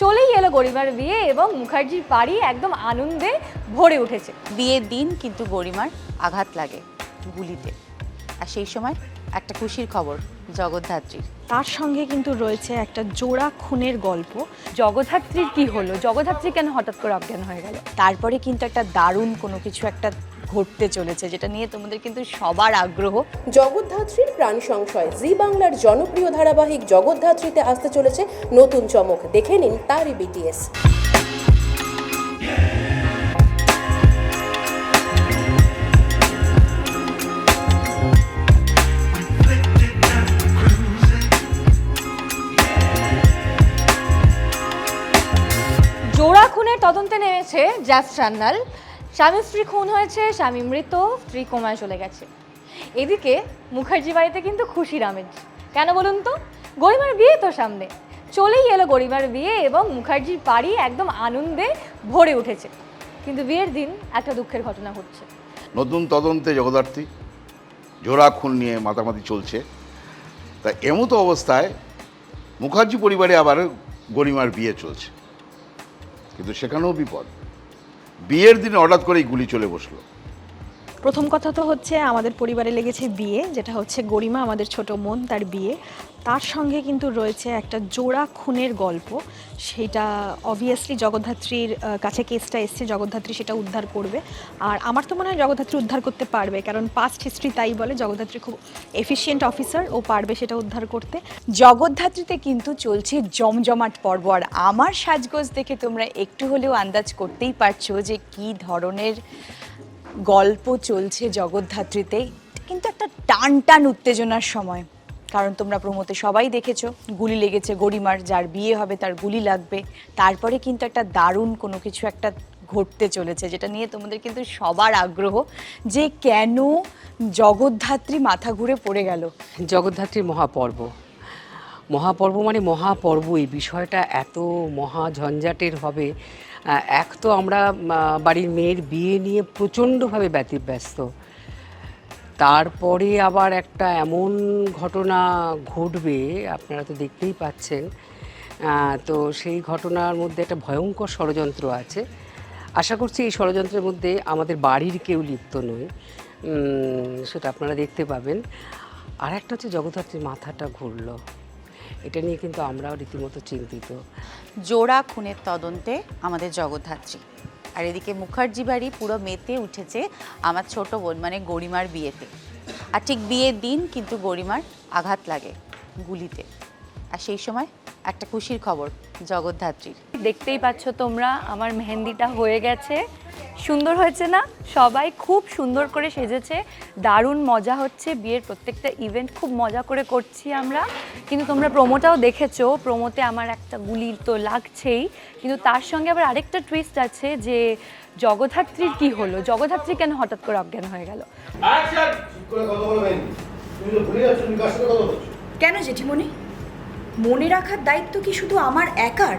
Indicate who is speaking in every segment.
Speaker 1: চলেই এলো গরিমার বিয়ে এবং মুখার্জির বাড়ি একদম আনন্দে ভরে উঠেছে।
Speaker 2: বিয়ের দিন কিন্তু গরিমার আঘাত লাগে গুলিতে। আর সেই সময় একটা খুশির খবর জগদ্ধাত্রীর।
Speaker 3: তার সঙ্গে কিন্তু রয়েছে একটা জোড়া খুনের গল্প।
Speaker 1: জগদ্ধাত্রীর কি হলো? জগদ্ধাত্রী কেন হঠাৎ করে অজ্ঞান হয়ে গেল?
Speaker 2: তারপরে কিন্তু একটা দারুণ কোনো কিছু একটা ঘটতে চলেছে যেটা নিয়ে তোমাদের কিন্তু সবার আগ্রহ।
Speaker 4: জগদ্ধাত্রীর প্রাণ সংশয় জি বাংলার জনপ্রিয় ধারাবাহিক জগদ্ধাত্রীতে আসতে চলেছে নতুন চমক। দেখে নিন তারই বিটিএস
Speaker 1: জোড়া খুনের তদন্তে নেমেছে জ্যাস সান্যাল স্বামী স্ত্রী খুন হয়েছে, স্বামী মৃত, স্ত্রী কোমায় চলে গেছে। এদিকে মুখার্জি বাড়িতে কিন্তু খুশির আমেজ কেন বলুন তো? গরিমার বিয়ে তো সামনে। চলেই এলো গরিমার বিয়ে এবং মুখার্জির বাড়ি একদম আনন্দে ভরে উঠেছে। কিন্তু বিয়ের দিন একটা দুঃখের ঘটনা ঘটছে।
Speaker 5: নতুন তদন্তে জগদ্ধাত্রী, জোড়া খুন নিয়ে মাতামাতি চলছে। তা এমতো অবস্থায় মুখার্জি পরিবারে আবার গরিমার বিয়ে চলছে। কিন্তু সেখানেও বিপদ। বিয়ের দিনে হঠাৎ করেই গুলি চলে বসল।
Speaker 3: প্রথম কথা তো হচ্ছে আমাদের পরিবারে লেগেছে বিয়ে, যেটা হচ্ছে গরিমা, আমাদের ছোট মন তার বিয়ে। তার সঙ্গে কিন্তু রয়েছে একটা জোড়া খুনের গল্প। সেটা অবভিয়াসলি জগদ্ধাত্রীর কাছে কেসটা এসছে, জগদ্ধাত্রী সেটা উদ্ধার করবে। আর আমার তো মনে হয় জগদ্ধাত্রী উদ্ধার করতে পারবে, কারণ পাস্ট হিস্ট্রি তাই বলে, জগদ্ধাত্রী খুব এফিশিয়েন্ট অফিসার ও পারবে সেটা উদ্ধার করতে।
Speaker 2: জগদ্ধাত্রীতে কিন্তু চলছে জমজমাট পর্ব। আর আমার সাজগোজ দেখে তোমরা একটু হলেও আন্দাজ করতেই পারছ যে কি ধরনের গল্প চলছে জগদ্ধাত্রীতে, কিন্তু একটা টান টান উত্তেজনার সময়। কারণ তোমরা প্রমোতে সবাই দেখেছ, গুলি লেগেছে গরিমার, যার বিয়ে হবে তার গুলি লাগবে। তারপরে কিন্তু একটা দারুণ কোনো কিছু একটা ঘটতে চলেছে, যেটা নিয়ে তোমাদের কিন্তু সবার আগ্রহ, যে কেন জগদ্ধাত্রী মাথা ঘুরে পড়ে গেল।
Speaker 6: জগদ্ধাত্রীর মহাপর্ব। মহাপর্ব মানে মহাপর্ব। এই বিষয়টা এত মহা ঝঞ্ঝাটের হবে। এক তো আমরা বাড়ির মেয়ের বিয়ে নিয়ে প্রচণ্ডভাবে ব্যতিব্যস্ত তারপরে আবার একটা এমন ঘটনা ঘটবে, আপনারা তো দেখতেই পাচ্ছেন। তো সেই ঘটনার মধ্যে একটা ভয়ঙ্কর ষড়যন্ত্র আছে। আশা করছি এই ষড়যন্ত্রের মধ্যে আমাদের বাড়ির কেউ লিপ্ত নয় সেটা আপনারা দেখতে পাবেন। আর একটা হচ্ছে জগদ্ধাত্রীর মাথাটা ঘুরলো। এটা নিয়ে কিন্তু আমরাও রীতিমতো চিন্তিত।
Speaker 2: জোড়া খুনের তদন্তে আমাদের জগদ্ধাত্রী। আর এদিকে মুখার্জি বাড়ি পুরো মেতে উঠেছে আমার ছোট বোন মানে গরিমার বিয়েতে। আর ঠিক বিয়ের দিন কিন্তু গরিমার আঘাত লাগে গুলিতে। আর সেই সময় একটা খুশির খবর জগদ্ধাত্রীর।
Speaker 1: দেখতেই পাচ্ছ তোমরা আমার মেহেন্দিটা হয়ে গেছে। সুন্দর হয়েছে না? সবাই খুব সুন্দর করে সেজেছে। দারুণ মজা হচ্ছে। বিয়ের প্রত্যেকটা ইভেন্ট খুব মজা করে করছি আমরা। কিন্তু তোমরা প্রোমোটাও দেখেছ। প্রোমোতে আমার একটা গুলি তো লাগছেই। কিন্তু তার সঙ্গে আবার আরেকটা টুইস্ট আছে যে জগদ্ধাত্রীর কি হলো? জগদ্ধাত্রী কেন হঠাৎ করে অজ্ঞান হয়ে গেল?
Speaker 7: চুপ করে কথা বলবেন তুমি তো ভুলে যাচ্ছ তুমি কার সাথে কথা বলছো?
Speaker 8: কেন জেঠিমণি? মনে রাখার দায়িত্ব কি শুধু আমার একার?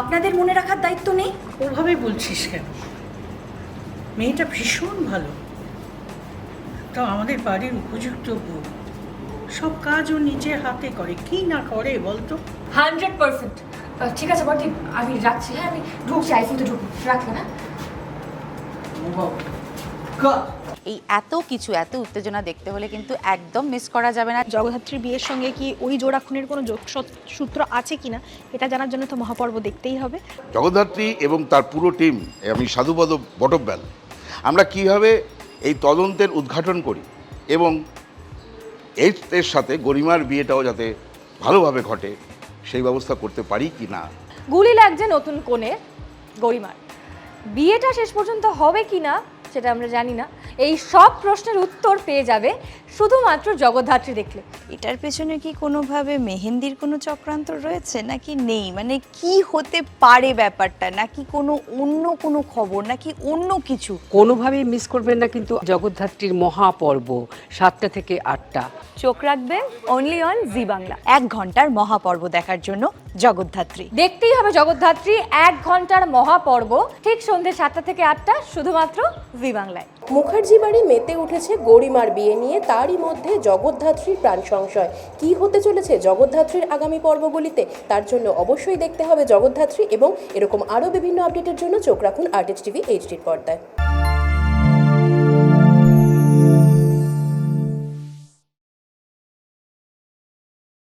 Speaker 8: আপনাদের মনে রাখার দায়িত্ব নেই?
Speaker 9: ওভাবে বলছিস কেন? মেয়েটা ভীষণ ভালো। তো আমাদের বাড়ির উপযুক্ত বউ। সব কাজ ও নিজের হাতে করে। কি না করে বলতো?
Speaker 8: Hundred percent. ঠিক আছে বটি আমি রাখছি। হ্যাঁ আমি ঢুকছি আইফোনতে ঢুকুন রাখলাম হ্যাঁ
Speaker 2: এই এত কিছু এত উত্তেজনা দেখতে হলে কিন্তু একদম মিস করা যাবে না।
Speaker 3: জগদ্ধাত্রীর বিয়ের সঙ্গে কি ওই জোড়া খুনের কোনো যোগসূত্র সূত্র আছে কিনা এটা জানার জন্য তো মহাপর্ব দেখতেই হবে।
Speaker 5: জগদ্ধাত্রী এবং তার পুরো টিম আমি সাধুপদ বটব্যাল। আমরা কীভাবে এই তদন্তের উদ্ঘাটন করি এবং এর সাথে গরিমার বিয়েটাও যাতে ভালোভাবে ঘটে, সেই ব্যবস্থা করতে পারি কি না?
Speaker 1: গুলি লাগছে নতুন কোণে গরিমার। বিয়েটা শেষ পর্যন্ত হবে কি না সেটা আমরা জানি না। এই সব প্রশ্নের উত্তর পেয়ে যাবে শুধুমাত্র জগদ্ধাত্রী দেখলে।
Speaker 2: এটার পেছনে কি কোনোভাবে মেহেন্দির কোনো চক্রান্ত রয়েছে নাকি নেই? মানে কি হতে পারে ব্যাপারটা? নাকি কোনো অন্য কোনো খবর? নাকি অন্য কিছু?
Speaker 6: কোনোভাবেই মিস করবেন না কিন্তু জগদ্ধাত্রীর মহাপর্ব সাতটা থেকে আটটা।
Speaker 1: চোখ রাখবেন অনলি অন জি বাংলা।
Speaker 2: এক ঘণ্টার মহাপর্ব দেখার জন্য জগদ্ধাত্রী।
Speaker 1: দেখতেই হবে জগদ্ধাত্রী এক ঘণ্টার মহাপর্ব। ঠিক সন্ধ্যে সাতটা থেকে আটটা শুধুমাত্র জি বাংলায়
Speaker 4: মুখার্জি বাড়ি মেতে উঠেছে গরিমার বিয়ে নিয়ে তারই মধ্যে জগদ্ধাত্রীর প্রাণ সংশয়। কি হতে চলেছে জগদ্ধাত্রীর আগামী পর্বগুলিতে? তার জন্য অবশ্যই দেখতে হবে জগদ্ধাত্রী এবং এরকম আরও বিভিন্ন আপডেটের জন্য চোখ রাখুন আর্টিস্ট টিভি এইচডির পর্দায়।